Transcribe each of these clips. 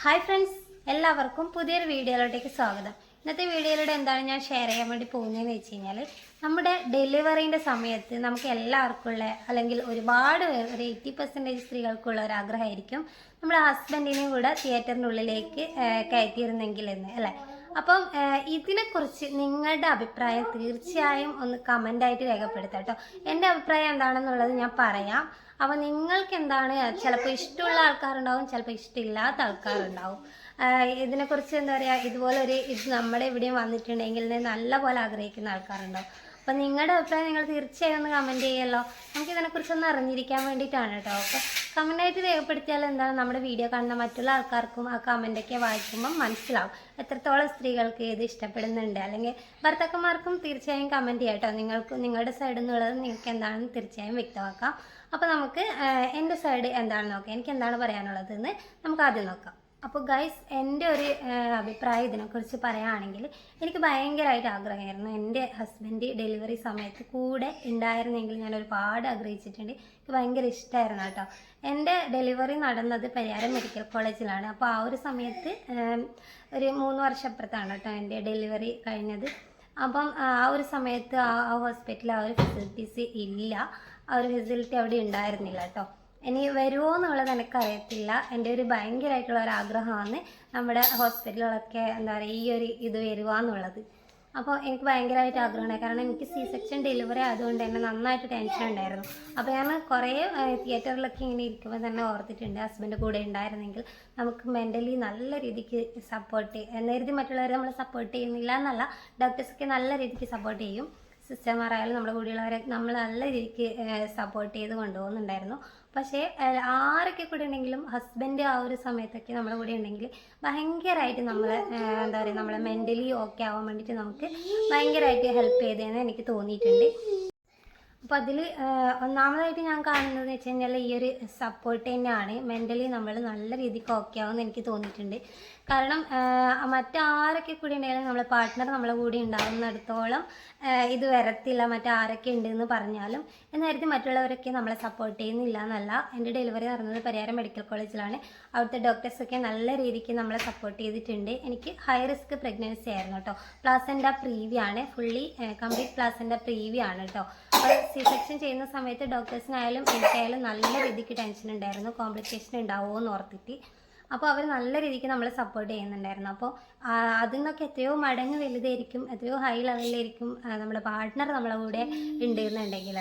Hi friends എല്ലാവർക്കും പുതിയൊരു വീഡിയോയിലോട്ടേക്ക് സ്വാഗതം. ഇന്നത്തെ വീഡിയോയിലൂടെ എന്താണ് ഞാൻ ഷെയർ ചെയ്യാൻ വേണ്ടി പോകുന്നതെന്ന് വെച്ച് കഴിഞ്ഞാൽ നമ്മുടെ ഡെലിവറീന്റെ സമയത്ത് നമുക്ക് എല്ലാവർക്കും ഉള്ള അല്ലെങ്കിൽ ഒരുപാട് ഒരു എയ്റ്റി പെർസെന്റേജ് സ്ത്രീകൾക്കുള്ള ഒരു ആഗ്രഹമായിരിക്കും നമ്മുടെ ഹസ്ബൻഡിനെയും കൂടെ തിയേറ്ററിനുള്ളിലേക്ക് കയറ്റിയിരുന്നെങ്കിൽ എന്ന് അല്ലേ? അപ്പം ഇതിനെക്കുറിച്ച് നിങ്ങളുടെ അഭിപ്രായം തീർച്ചയായും ഒന്ന് കമന്റായിട്ട് രേഖപ്പെടുത്താം കേട്ടോ. എന്റെ അഭിപ്രായം എന്താണെന്നുള്ളത് ഞാൻ പറയാം. അപ്പോൾ നിങ്ങൾക്ക് എന്താണ് ചിലപ്പോൾ ഇഷ്ടമുള്ള ആൾക്കാരുണ്ടാവും ചിലപ്പോൾ ഇഷ്ടമില്ലാത്ത ആൾക്കാരുണ്ടാവും. ഇതിനെ ഇതിനെക്കുറിച്ച് എന്താ പറയുക ഇതുപോലെ ഒരു ഇത് നമ്മുടെ ഇവിടെയും വന്നിട്ടുണ്ടെങ്കിൽ നല്ലപോലെ നല്ല പോലെ ആഗ്രഹിക്കുന്ന ആൾക്കാരുണ്ടാവും. അപ്പോൾ നിങ്ങളുടെ അഭിപ്രായം നിങ്ങൾ തീർച്ചയായും ഒന്ന് കമന്റ് ചെയ്യുമല്ലോ നമുക്ക് ഒന്ന് അറിഞ്ഞിരിക്കാൻ വേണ്ടിയിട്ടാണ് കേട്ടോ. അപ്പോൾ ആയിട്ട് രേഖപ്പെടുത്തിയാൽ എന്താണ്? നമ്മുടെ വീഡിയോ കാണുന്ന മറ്റുള്ള ആൾക്കാർക്കും ആ കമന്റ് ഒക്കെ വായിക്കുമ്പോൾ മനസ്സിലാവും. എത്രത്തോളം സ്ത്രീകൾക്ക് ഇത് ഇഷ്ടപ്പെടുന്നുണ്ട്. അല്ലെങ്കിൽ ഭർത്താക്കന്മാർക്കും തീർച്ചയായും കമന്റ് ചെയ്യാം കേട്ടോ. നിങ്ങൾക്ക് നിങ്ങളുടെ സൈഡിൽ നിന്നുള്ളത് നിങ്ങൾക്ക് എന്താണെന്ന് തീർച്ചയായും വ്യക്തമാക്കാം. അപ്പോൾ നമുക്ക് എന്റെ സൈഡ് എന്താണെന്ന് നോക്കാം. എനിക്ക് എന്താണ് പറയാനുള്ളതെന്ന് നമുക്ക് ആദ്യം നോക്കാം. അപ്പോൾ ഗൈസ് എന്റെ ഒരു അഭിപ്രായം ഇതിനെക്കുറിച്ച് പറയുകയാണെങ്കിൽ എനിക്ക് ഭയങ്കരമായിട്ട് ആഗ്രഹമായിരുന്നു. എന്റെ ഹസ്ബൻഡ് ഡെലിവറി സമയത്ത് കൂടെ ഉണ്ടായിരുന്നെങ്കിൽ ഞാൻ ഒരുപാട് ആഗ്രഹിച്ചിട്ടുണ്ട്. എനിക്ക് ഭയങ്കര ഇഷ്ടമായിരുന്നു കേട്ടോ. എന്റെ ഡെലിവറി നടന്നത് പരിയാരം മെഡിക്കൽ കോളേജിലാണ് അപ്പോൾ ആ ഒരു സമയത്ത് ഒരു മൂന്ന് വർഷപ്പുറത്താണ് കേട്ടോ എന്റെ ഡെലിവറി കഴിഞ്ഞത്. അപ്പം ആ ഒരു സമയത്ത് ആ ഹോസ്പിറ്റലിൽ ആ ഒരു ഫെസിലിറ്റീസ് ഇല്ല. ആ ഒരു ഫെസിലിറ്റി അവിടെ ഉണ്ടായിരുന്നില്ല കേട്ടോ. ഇനി വരുമോ എന്നുള്ളത് എനിക്കറിയത്തില്ല. എന്റെ ഒരു ഭയങ്കരമായിട്ടുള്ള ഒരു ആഗ്രഹമാണ് നമ്മുടെ ഹോസ്പിറ്റലുകളൊക്കെ എന്താ പറയുക ഈ ഒരു ഇത് വരുക എന്നുള്ളത്. അപ്പോൾ എനിക്ക് ഭയങ്കരമായിട്ട് ആഗ്രഹമാണ്. കാരണം എനിക്ക് സി സെക്ഷൻ ഡെലിവറി ആയതുകൊണ്ട് തന്നെ നന്നായിട്ട് ടെൻഷൻ ഉണ്ടായിരുന്നു. അപ്പോൾ ഞാൻ കുറേ തിയേറ്ററിലൊക്കെ ഇങ്ങനെ ഇരിക്കുമ്പോൾ തന്നെ ഓർത്തിട്ടുണ്ട് ഹസ്ബൻഡ് കൂടെ ഉണ്ടായിരുന്നെങ്കിൽ നമുക്ക് മെന്റലി നല്ല രീതിക്ക് സപ്പോർട്ട് എന്ന് കരുതി മറ്റുള്ളവരെ നമ്മൾ സപ്പോർട്ട് ചെയ്യുന്നില്ല എന്നല്ല ഡോക്ടേഴ്സൊക്കെ നല്ല രീതിക്ക് സപ്പോർട്ട് ചെയ്യും. സിസ്റ്റർമാരായാലും നമ്മുടെ കൂടെയുള്ളവരെ നമ്മൾ നല്ല രീതിക്ക് സപ്പോർട്ട് ചെയ്ത് കൊണ്ടുപോകുന്നുണ്ടായിരുന്നു. പക്ഷേ ആരൊക്കെ കൂടെ ഉണ്ടെങ്കിലും ഹസ്ബൻഡ് ആ ഒരു സമയത്തൊക്കെ നമ്മുടെ കൂടെ ഉണ്ടെങ്കിൽ ഭയങ്കരമായിട്ട് നമ്മൾ എന്താ പറയുക നമ്മളെ മെന്റലി ഓക്കെ ആവാൻ വേണ്ടിയിട്ട് നമുക്ക് ഭയങ്കരമായിട്ട് ഹെൽപ്പ് ചെയ്തതെന്ന് എനിക്ക് തോന്നിയിട്ടുണ്ട്. അപ്പോൾ അതിൽ ഒന്നാമതായിട്ട് ഞാൻ കാണുന്നത് വെച്ച് കഴിഞ്ഞാൽ ഈ ഒരു സപ്പോർട്ട് തന്നെയാണ്. മെന്റലി നമ്മൾ നല്ല രീതിക്ക് ഓക്കെ ആവുമെന്ന് എനിക്ക് തോന്നിയിട്ടുണ്ട്. കാരണം മറ്റാരൊക്കെ കൂടി ഉണ്ടെങ്കിലും നമ്മളെ പാർട്ട്ണർ നമ്മളെ കൂടി ഉണ്ടാകുന്നിടത്തോളം ഇത് വരത്തില്ല. മറ്റാരൊക്കെ ഉണ്ടെന്ന് പറഞ്ഞാലും എന്നായിരുന്നു മറ്റുള്ളവരൊക്കെ നമ്മളെ സപ്പോർട്ട് ചെയ്യുന്നില്ല എന്നല്ല. എന്റെ ഡെലിവറി നടന്നത് പരിയാരം മെഡിക്കൽ കോളേജിലാണ് അവിടുത്തെ ഡോക്ടേഴ്സൊക്കെ നല്ല രീതിക്ക് നമ്മളെ സപ്പോർട്ട് ചെയ്തിട്ടുണ്ട്. എനിക്ക് ഹൈ റിസ്ക് പ്രഗ്നൻസി ആയിരുന്നു കേട്ടോ. പ്ലാസന്റെ പ്രീവിയാണ് ഫുള്ളി കംപ്ലീറ്റ് പ്ലാസന്റെ പ്രീവിയാണ് ആണ് കേട്ടോ സി സെക്ഷൻ ചെയ്യുന്ന സമയത്ത് ഡോക്ടേഴ്സിനായാലും എനിക്കായാലും നല്ല രീതിക്ക് ടെൻഷൻ ഉണ്ടായിരുന്നു. കോംപ്ലിക്കേഷൻ ഉണ്ടാവുമോ എന്ന് ഓർത്തിട്ട്. അപ്പോൾ അവർ നല്ല രീതിക്ക് നമ്മളെ സപ്പോർട്ട് ചെയ്യുന്നുണ്ടായിരുന്നു. അപ്പോൾ അതിൽ നിന്നൊക്കെ എത്രയോ മടങ്ങ് വലുതായിരിക്കും എത്രയോ ഹൈ ലെവലിലായിരിക്കും നമ്മുടെ പാർട്ട്ണർ നമ്മളെ കൂടെ ഉണ്ടെന്നുണ്ടെങ്കിൽ.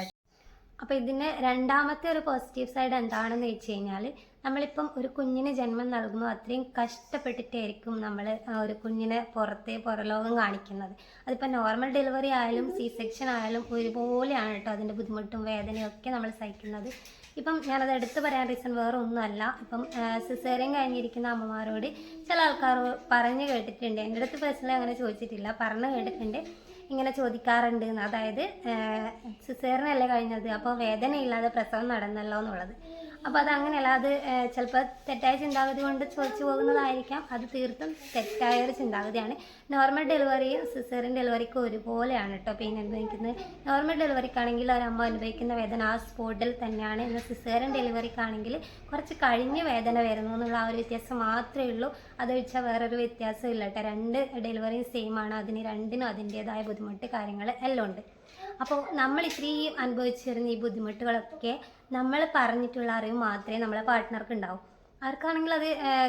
അപ്പോൾ ഇതിന്റെ രണ്ടാമത്തെ ഒരു പോസിറ്റീവ് സൈഡ് എന്താണെന്ന് വെച്ച് കഴിഞ്ഞാൽ നമ്മളിപ്പം ഒരു കുഞ്ഞിന് ജന്മം നൽകുമ്പോൾ അത്രയും കഷ്ടപ്പെട്ടിട്ടായിരിക്കും നമ്മൾ ഒരു കുഞ്ഞിനെ പുറത്തെ പുറലോകം കാണിക്കുന്നത്. അതിപ്പോൾ നോർമൽ ഡെലിവറി ആയാലും സി സെക്ഷൻ ആയാലും ഒരുപോലെയാണ് കേട്ടോ അതിന്റെ ബുദ്ധിമുട്ടും വേദനയും ഒക്കെ നമ്മൾ സഹിക്കുന്നത്. ഇപ്പം ഞാനത് എടുത്തു പറയാൻ റീസൺ വേറെ ഒന്നുമല്ല. ഇപ്പം സിസേറിയൻ കഴിഞ്ഞിരിക്കുന്ന അമ്മമാരോട് ചില ആൾക്കാർ പറഞ്ഞു കേട്ടിട്ടുണ്ട്. എന്റെ അടുത്ത് പേഴ്സണലി അങ്ങനെ ചോദിച്ചിട്ടില്ല. പറഞ്ഞു കേട്ടിട്ടുണ്ട്. ഇങ്ങനെ ചോദിക്കാറുണ്ട്. അതായത് സിസേറിനല്ലേ കഴിഞ്ഞത്? അപ്പോൾ വേദനയില്ലാതെ പ്രസവം നടന്നല്ലോ എന്നുള്ളത്. അപ്പോൾ അത് അങ്ങനെയല്ല അത് ചിലപ്പോൾ തെറ്റായ ചിന്താഗതി കൊണ്ട് ചോദിച്ചു പോകുന്നതായിരിക്കാം. അത് തീർത്തും തെറ്റായ ഒരു ചിന്താഗതിയാണ് നോർമൽ ഡെലിവറിയും സിസേറിയൻ ഡെലിവറിക്കും ഒരുപോലെയാണ് കേട്ടോ പെയിൻ അനുഭവിക്കുന്നത്. നോർമൽ ഡെലിവറിക്കാണെങ്കിൽ ഒരമ്മ അനുഭവിക്കുന്ന വേദന ആ സ്പോട്ടിൽ തന്നെയാണ്. എന്നാൽ സിസേറിയൻ ഡെലിവറിക്കാണെങ്കിൽ കുറച്ച് കഴിഞ്ഞ് വേദന വരുന്നു എന്നുള്ള ആ ഒരു വ്യത്യാസം മാത്രമേ ഉള്ളൂ. അതൊഴിച്ചാൽ വേറൊരു വ്യത്യാസം ഇല്ല കേട്ടോ രണ്ട് ഡെലിവറിയും സെയിം ആണ്. അതിന് രണ്ടിനും അതിന്റേതായ ബുദ്ധിമുട്ട് കാര്യങ്ങൾ എല്ലാം ഉണ്ട്. അപ്പോൾ നമ്മൾ ഇത്രയും അനുഭവിച്ചിരുന്ന ഈ ബുദ്ധിമുട്ടുകളൊക്കെ നമ്മൾ പറഞ്ഞിട്ടുള്ള അറിവ് മാത്രമേ നമ്മളെ പാർട്ട്ണർക്ക് ഉണ്ടാവും. ആർക്കാണെങ്കിൽ അത്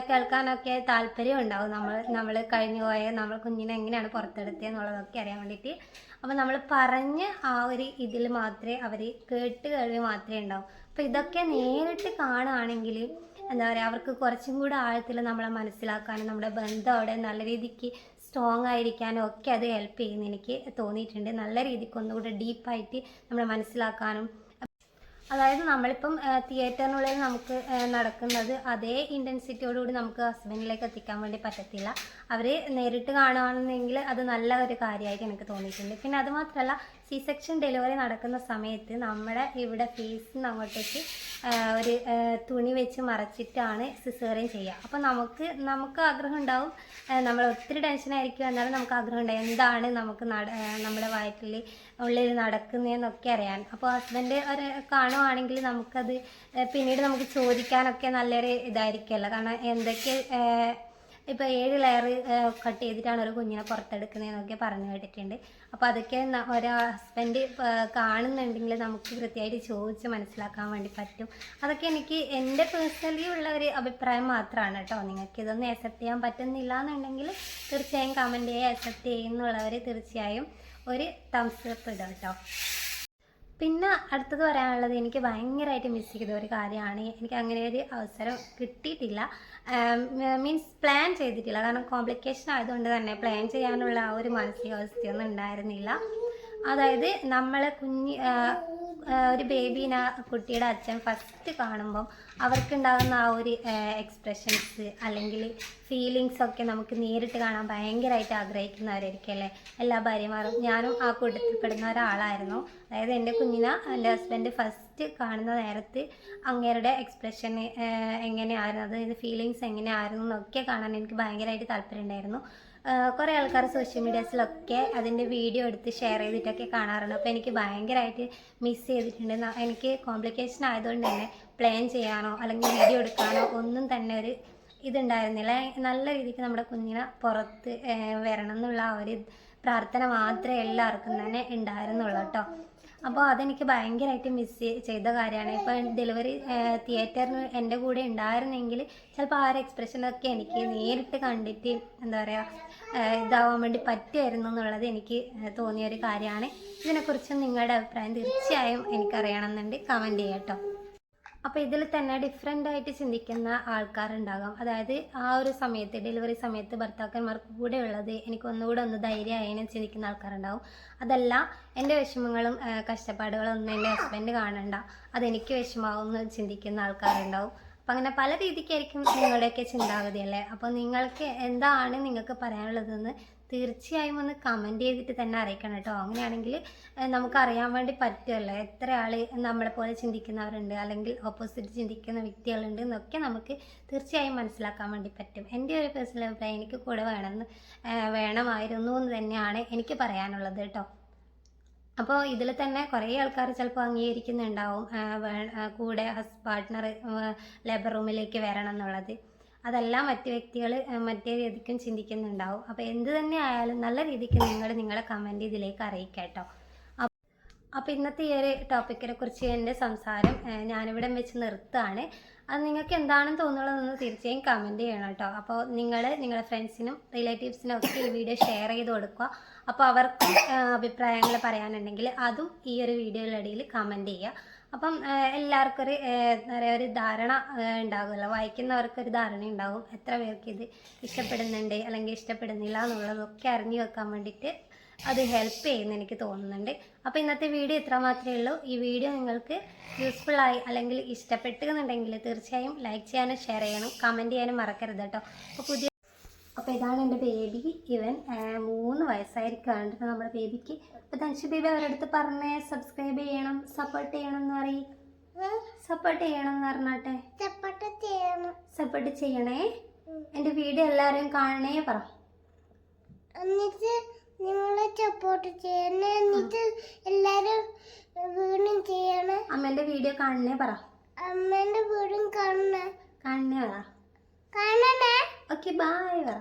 കേൾക്കാനൊക്കെ താല്പര്യം ഉണ്ടാവും. നമ്മൾ നമ്മൾ കഴിഞ്ഞു പോയ നമ്മൾ കുഞ്ഞിനെ എങ്ങനെയാണ് പുറത്തെടുത്തത് എന്നുള്ളതൊക്കെ അറിയാൻ വേണ്ടിയിട്ട്. അപ്പോൾ നമ്മൾ പറഞ്ഞ് ആ ഒരു ഇതിൽ മാത്രമേ അവർ കേട്ട് കേൾവി മാത്രമേ ഉണ്ടാവും. അപ്പോൾ ഇതൊക്കെ നേരിട്ട് കാണുകയാണെങ്കിൽ എന്താ പറയുക അവർക്ക് കുറച്ചും കൂടെ ആഴത്തിൽ നമ്മളെ മനസ്സിലാക്കാനും നമ്മുടെ ബന്ധം അവിടെ നല്ല രീതിക്ക് സ്ട്രോങ് ആയിരിക്കാനും ഒക്കെ അത് ഹെൽപ്പ് ചെയ്യുന്ന എനിക്ക് തോന്നിയിട്ടുണ്ട്. നല്ല രീതിക്ക് ഒന്നുകൂടെ ഡീപ്പായിട്ട് നമ്മൾ മനസ്സിലാക്കാനും അതായത് നമ്മളിപ്പം തിയേറ്ററിനുള്ളിൽ നമുക്ക് നടക്കുന്നത് അതേ ഇന്റൻസിറ്റിയോടുകൂടി നമുക്ക് ഹസ്ബൻഡിലേക്ക് എത്തിക്കാൻ വേണ്ടി പറ്റത്തില്ല. അവർ നേരിട്ട് കാണുകയാണെന്നെങ്കിൽ അത് നല്ല ഒരു കാര്യമായിട്ട് എനിക്ക് തോന്നിയിട്ടുണ്ട്. പിന്നെ അത് മാത്രമല്ല സി സെക്ഷൻ ഡെലിവറി നടക്കുന്ന സമയത്ത് നമ്മുടെ ഇവിടെ ഫേസിൽ അങ്ങോട്ടേക്ക് ഒരു തുണി വെച്ച് മറച്ചിട്ടാണ് സിസേറിയൻ ചെയ്യുക. അപ്പോൾ നമുക്ക് നമുക്ക് ആഗ്രഹം ഉണ്ടാവും. നമ്മൾ ഒത്തിരി ടെൻഷനായിരിക്കും എന്നാലും നമുക്ക് ആഗ്രഹം ഉണ്ടാവും. എന്താണ് നമുക്ക് നമ്മുടെ വയറ്റിൽ ഉള്ളിൽ നടക്കുന്നതെന്നൊക്കെ അറിയാൻ. അപ്പോൾ ഹസ്ബൻഡ് ഒരു കാണുവാണെങ്കിൽ നമുക്കത് പിന്നീട് നമുക്ക് ചോദിക്കാനൊക്കെ നല്ലൊരു ഇതായിരിക്കുമല്ലോ. കാരണം എന്തൊക്കെ ഇപ്പോൾ ഏഴ് ലെയർ കട്ട് ചെയ്തിട്ടാണ് ഒരു കുഞ്ഞിനെ പുറത്തെടുക്കുന്നതെന്നൊക്കെ പറഞ്ഞു കേട്ടിട്ടുണ്ട്. അപ്പോൾ അതൊക്കെ ഒരു ഹസ്ബൻഡ് കാണുന്നുണ്ടെങ്കിൽ നമുക്ക് കൃത്യമായിട്ട് ചോദിച്ച് മനസ്സിലാക്കാൻ വേണ്ടി പറ്റും. അതൊക്കെ എനിക്ക് എന്റെ പേഴ്സണലി ഉള്ള ഒരു അഭിപ്രായം മാത്രമാണ് കേട്ടോ. നിങ്ങൾക്ക് ഇതൊന്നും അക്സെപ്റ്റ് ചെയ്യാൻ പറ്റുന്നില്ല എന്നുണ്ടെങ്കിൽ തീർച്ചയായും കമന്റ് ചെയ്യുക അക്സെപ്റ്റ് ചെയ്യുന്നുള്ളവർ തീർച്ചയായും ഒരു തംസ് അപ്പ് കേട്ടോ. പിന്നെ അടുത്തത് പറയാനുള്ളത് എനിക്ക് ഭയങ്കരമായിട്ട് മിസ് ചെയ്ത ഒരു കാര്യമാണ്. എനിക്ക് അങ്ങനെ ഒരു അവസരം കിട്ടിയിട്ടില്ല. മീൻസ് പ്ലാൻ ചെയ്തിട്ടില്ല. കാരണം കോംപ്ലിക്കേഷൻ ആയതുകൊണ്ട് തന്നെ പ്ലാൻ ചെയ്യാനുള്ള ആ ഒരു മാനസികാവസ്ഥയൊന്നും ഉണ്ടായിരുന്നില്ല. അതായത് നമ്മളെ കുഞ്ഞ് ഒരു ബേബീനെ കുട്ടിയുടെ അച്ഛൻ ഫസ്റ്റ് കാണുമ്പം അവർക്കുണ്ടാകുന്ന ആ ഒരു എക്സ്പ്രഷൻസ് അല്ലെങ്കിൽ ഫീലിങ്സ് ഒക്കെ നമുക്ക് നേരിട്ട് കാണാൻ ഭയങ്കരമായിട്ട് ആഗ്രഹിക്കുന്നവരായിരിക്കും അല്ലേ? എല്ലാ ഭാര്യമാരും. ഞാനും ആ കൂട്ടത്തിൽപ്പെടുന്ന ഒരാളായിരുന്നു. അതായത് എന്റെ കുഞ്ഞിനെ എന്റെ ഹസ്ബൻഡ് ഫസ്റ്റ് കാണുന്ന നേരത്ത് അങ്ങേരുടെ എക്സ്പ്രഷൻ എങ്ങനെയായിരുന്നു? അതായത് ഫീലിങ്സ് എങ്ങനെയായിരുന്നു എന്നൊക്കെ കാണാൻ എനിക്ക് ഭയങ്കരമായിട്ട് താല്പര്യം ഉണ്ടായിരുന്നു കുറേ ആൾക്കാർ സോഷ്യൽ മീഡിയാസിലൊക്കെ അതിന്റെ വീഡിയോ എടുത്ത് ഷെയർ ചെയ്തിട്ടൊക്കെ കാണാറുണ്ട്. അപ്പോൾ എനിക്ക് ഭയങ്കരമായിട്ട് മിസ് ചെയ്തിട്ടുണ്ട്. എനിക്ക് കോംപ്ലിക്കേഷൻ ആയതുകൊണ്ട് തന്നെ പ്ലാൻ ചെയ്യാനോ അല്ലെങ്കിൽ വീഡിയോ എടുക്കാനോ ഒന്നും തന്നെ ഒരു ഇതുണ്ടായിരുന്നില്ല. നല്ല രീതിക്ക് നമ്മുടെ കുഞ്ഞിനെ പുറത്ത് വരണം എന്നുള്ള ഒരു പ്രാർത്ഥന മാത്രമേ എല്ലാവർക്കും തന്നെ ഉണ്ടായിരുന്നുള്ളൂ കേട്ടോ. അപ്പോൾ അതെനിക്ക് ഭയങ്കരമായിട്ട് മിസ് ചെയ്ത കാര്യമാണ്. ഇപ്പോൾ ഡെലിവറി തിയേറ്ററിന് എന്റെ കൂടെ ഉണ്ടായിരുന്നെങ്കിൽ ചിലപ്പോൾ ആ ഒരു എക്സ്പ്രഷനൊക്കെ എനിക്ക് നേരിട്ട് കണ്ടിട്ട് എന്താ പറയുക ഇതാവാൻ വേണ്ടി പറ്റുമായിരുന്നു എന്നുള്ളത് എനിക്ക് തോന്നിയ ഒരു കാര്യമാണ്. ഇതിനെക്കുറിച്ച് നിങ്ങളുടെ അഭിപ്രായം തീർച്ചയായും എനിക്കറിയണമെന്നുണ്ട്. കമന്റ് ചെയ്യാം കേട്ടോ അപ്പോൾ ഇതിൽ തന്നെ ഡിഫറെന്റ് ആയിട്ട് ചിന്തിക്കുന്ന ആൾക്കാരുണ്ടാകാം. അതായത് ആ ഒരു സമയത്ത് ഡെലിവറി സമയത്ത് ഭർത്താക്കന്മാർക്ക് കൂടെ ഉള്ളത് എനിക്ക് ഒന്നുകൂടെ ഒന്ന് ധൈര്യമായതിനെ ചിന്തിക്കുന്ന ആൾക്കാരുണ്ടാവും. അതല്ല എന്റെ വിഷമങ്ങളും കഷ്ടപ്പാടുകളും ഒന്നും എന്റെ ഹസ്ബൻഡ് കാണണ്ട. അതെനിക്ക് വിഷമാവുമെന്ന് ചിന്തിക്കുന്ന ആൾക്കാരുണ്ടാവും. അപ്പം അങ്ങനെ പല രീതിക്കായിരിക്കും നിങ്ങളുടെയൊക്കെ ചിന്താഗതി അല്ലേ? അപ്പോൾ നിങ്ങൾക്ക് എന്താണ് നിങ്ങൾക്ക് പറയാനുള്ളതെന്ന് തീർച്ചയായും ഒന്ന് കമന്റ് ചെയ്തിട്ട് തന്നെ അറിയിക്കണം കേട്ടോ. അങ്ങനെയാണെങ്കിൽ നമുക്ക് അറിയാൻ വേണ്ടി പറ്റുമല്ലോ എത്ര ആൾ നമ്മളെ പോലെ ചിന്തിക്കുന്നവരുണ്ട് അല്ലെങ്കിൽ ഓപ്പോസിറ്റ് ചിന്തിക്കുന്ന വ്യക്തികളുണ്ട് എന്നൊക്കെ നമുക്ക് തീർച്ചയായും മനസ്സിലാക്കാൻ വേണ്ടി പറ്റും. എന്റെ ഒരു പേഴ്സണൽ അഭിപ്രായം എനിക്ക് കൂടെ വേണമെന്ന് വേണമായിരുന്നു എന്ന് തന്നെയാണ് എനിക്ക് പറയാനുള്ളത് കേട്ടോ. അപ്പോൾ ഇതിൽ തന്നെ കുറേ ആൾക്കാർ ചിലപ്പോൾ അംഗീകരിക്കുന്നുണ്ടാവും കൂടെ ഹസ് പാർട്ട്ണർ ലേബർ റൂമിലേക്ക് വരണം എന്നുള്ളത്. അതല്ല മറ്റു വ്യക്തികൾ മറ്റേ രീതിക്കും ചിന്തിക്കുന്നുണ്ടാവും. അപ്പോൾ എന്ത് തന്നെ ആയാലും നല്ല രീതിക്ക് നിങ്ങൾ നിങ്ങളെ കമന്റ് ഇതിലേക്ക് അറിയിക്കട്ടോ. അപ്പൊ അപ്പോൾ ഇന്നത്തെ ഈ ഒരു ടോപ്പിക്കിനെ കുറിച്ച് എന്റെ സംസാരം ഞാനിവിടെ വെച്ച് നിർത്തുകയാണ്. അത് നിങ്ങൾക്ക് എന്താണെന്ന് തോന്നുന്നതെന്ന് തീർച്ചയായും കമന്റ് ചെയ്യണം കേട്ടോ. അപ്പോൾ നിങ്ങൾ നിങ്ങളുടെ ഫ്രണ്ട്സിനും റിലേറ്റീവ്സിനും ഒക്കെ ഈ വീഡിയോ ഷെയർ ചെയ്ത് കൊടുക്കുക. അപ്പോൾ അവർക്ക് അഭിപ്രായങ്ങൾ പറയാനുണ്ടെങ്കിൽ അതും ഈ ഒരു വീഡിയോയുടെ ഇടയിൽ കമന്റ് ചെയ്യുക. അപ്പം എല്ലാവർക്കും ഒരു എന്താ പറയുക ഒരു ധാരണ ഉണ്ടാകുമല്ലോ. വായിക്കുന്നവർക്ക് ഒരു ധാരണ ഉണ്ടാകും എത്ര പേർക്ക് ഇത് ഇഷ്ടപ്പെടുന്നുണ്ട് അല്ലെങ്കിൽ ഇഷ്ടപ്പെടുന്നില്ല എന്നുള്ളതൊക്കെ അറിഞ്ഞു വെക്കാൻ വേണ്ടിയിട്ട് അത് ഹെൽപ്പ് ചെയ്യുമെന്ന് എനിക്ക് തോന്നുന്നുണ്ട്. അപ്പോൾ ഇന്നത്തെ വീഡിയോ ഇത്ര മാത്രമേ ഉള്ളൂ. ഈ വീഡിയോ നിങ്ങൾക്ക് യൂസ്ഫുൾ ആയി അല്ലെങ്കിൽ ഇഷ്ടപ്പെട്ടുന്നുണ്ടെങ്കിൽ തീർച്ചയായും ലൈക്ക് ചെയ്യാനും ഷെയർ ചെയ്യണം കമന്റ് ചെയ്യാനും മറക്കരുത് കേട്ടോ. അപ്പോൾ പുതിയ അപ്പോൾ ഇതാണ് എന്റെ ബേബി ഇവൻ മൂന്ന് വയസ്സായിരിക്കും കേട്ടോ നമ്മുടെ ബേബിക്ക് അപ്പോൾ തനിച്ച് ബേബി അവരുടെ അടുത്ത് പറഞ്ഞേ സബ്സ്ക്രൈബ് ചെയ്യണം സപ്പോർട്ട് ചെയ്യണം എന്ന് പറയും. സപ്പോർട്ട് ചെയ്യണം എന്ന് പറഞ്ഞാട്ടെ? സപ്പോർട്ട് ചെയ്യണം. സപ്പോർട്ട് ചെയ്യണേ? എന്റെ വീഡിയോ എല്ലാവരും കാണണേ പറ. എന്നിട്ട് സപ്പോർട്ട് ചെയ്യണേ എന്നിട്ട് എല്ലാരും വീണ്ടും ചെയ്യണം. അമ്മേന്റെ വീഡിയോ കാണണേ പറ. അമ്മേന്റെ വീടും കാണണേ. കാണണേ പറ. കാണണേ. ഓക്കെ ബായ് പറ